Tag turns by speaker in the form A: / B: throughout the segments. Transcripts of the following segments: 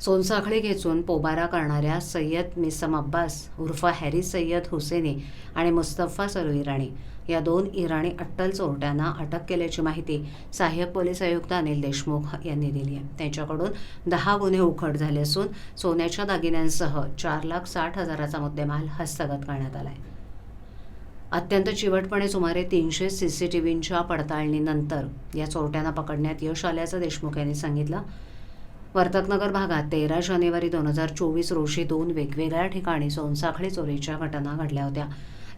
A: सोनसाखळी खेचून पोबारा करणाऱ्या सय्यद मिसम अब्बास उर्फ हॅरी सय्यद हुसेनी आणि मुस्तफा सरू इराणी या दोन इराणी अट्टल चोरट्यांना अटक केल्याची माहिती सहाय्यक पोलीस आयुक्त अनिल देशमुख यांनी दिली आहे. त्यांच्याकडून दहा गुन्हे उखड झाले असून सोन्याच्या दागिन्यांसह चार लाख साठ हजाराचा मुद्देमाल हस्तगत करण्यात आला आहे अत्यंत चिवटपणे सुमारे तीनशे सी सी टी व्हींच्या पडताळणीनंतर या चोरट्यांना पकडण्यात यश आल्याचं देशमुख यांनी सांगितलं. वर्तकनगर भागात तेरा जानेवारी दोन हजार चोवीस रोजी दोन वेगवेगळ्या ठिकाणी सोनसाखळी चोरीच्या घटना घडल्या होत्या.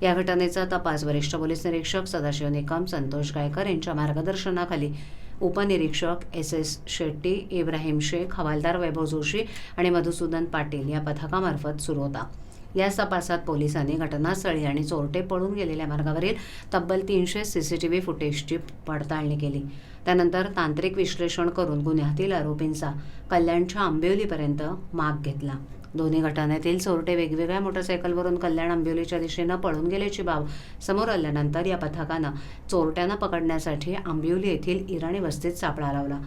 A: या घटनेचा तपास वरिष्ठ पोलीस निरीक्षक सदाशिव निकम संतोष गायकर यांच्या मार्गदर्शनाखाली उपनिरीक्षक एस एस शेट्टी इब्राहिम शेख हवालदार वैभव जोशी आणि मधुसूदन पाटील या पथकामार्फत सुरू होता. या तपासात पोलिसांनी घटनास्थळी आणि चोरटे पळून गेलेल्या मार्गावरील तब्बल तीनशे सीसीटीव्ही फुटेजची पडताळणी केली. त्यानंतर तांत्रिक विश्लेषण करून गुन्ह्यातील आरोपींचा कल्याणच्या आंबिवलीपर्यंत माग घेतला. दोन्ही घटनेतील चोरटे वेगवेगळ्या मोटरसायकलवरून कल्याण आंबिवलीच्या दिशेनं पळून गेल्याची बाब समोर आल्यानंतर या पथकानं चोरट्यांना पकडण्यासाठी आंबिवली येथील इराणी वस्तीत सापळा लावला.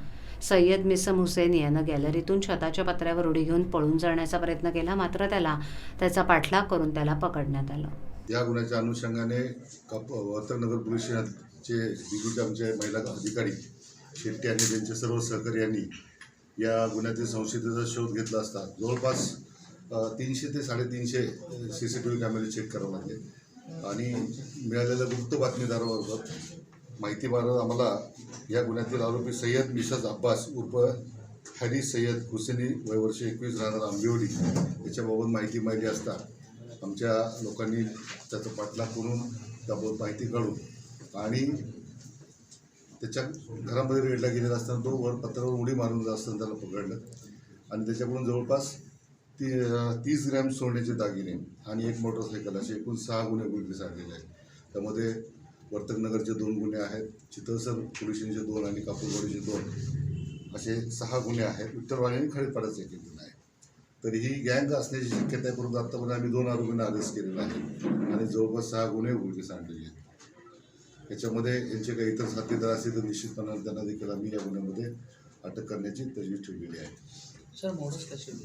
A: सय्यद मिसम हुसेन यानं गॅलरीतून छताच्या पत्र्यावर उडी घेऊन पळून जाण्याचा प्रयत्न केला. मात्र त्याला त्याचा पाठलाग करून त्याला पकडण्यात आलं.
B: या गुन्ह्याच्या अनुषंगाने कप वर्तनगर पोलीस स्टेशनचे दिग्गज आमचे महिला अधिकारी शेट्टी आणि त्यांचे सर्व सहकार्यांनी या गुन्ह्यातील संशयिताचा शोध घेतला असता जवळपास तीनशे ते साडेतीनशे सी सी टी व्ही कॅमेरे चेक करावे लागले. आणि मिळालेल्या गुप्त बातमीदाराबरोबर माहिती मारत आम्हाला या गुन्ह्यातील आरोपी सय्यद मिसाज अब्बास उर्फ हरी सय्यद हुसेनी वयवर्ष एकवीस राहणार आंबिवली. याच्याबाबत माहिती मिळाली असता आमच्या लोकांनी त्याचा पाठलाग करून त्याबाबत माहिती काढून आणि त्याच्या घरामध्ये रेडला गेलेला असताना तो वर पत्रावर उडी मारून जात असताना त्याला पकडलं आणि त्याच्याकडून जवळपास ती तीस ग्रॅम सोन्याचे दागिने आणि एक मोटरसायकल असे एकूण सहा गुन्हे गुन्हे साठलेले आहेत. त्यामध्ये वर्तकनगरचे दोन गुन्हे आहेत चितळसर पोलिसांचे दोन आणि कापूरवाडीचे दोन. असे सहा गुन्हे आहेत. उत्तरवाडी आणि खडीपाडाचे एक एक गुन्हा आहे. तर ही गँग असण्याची शक्यता आहे परंतु आत्तापर्यंत आम्ही दोन आरोपींना अरेस्ट केलेला आहे. आणि जवळपास सहा गुन्हे उघडकीस आणलेले आहेत. याच्यामध्ये यांचे काही इतर साथीदार असतील तर निश्चितपणे त्यांना देखील आम्ही या गुन्ह्यामध्ये अटक करण्याची तजवीज ठेवलेली आहे.
C: सर मोडस कसे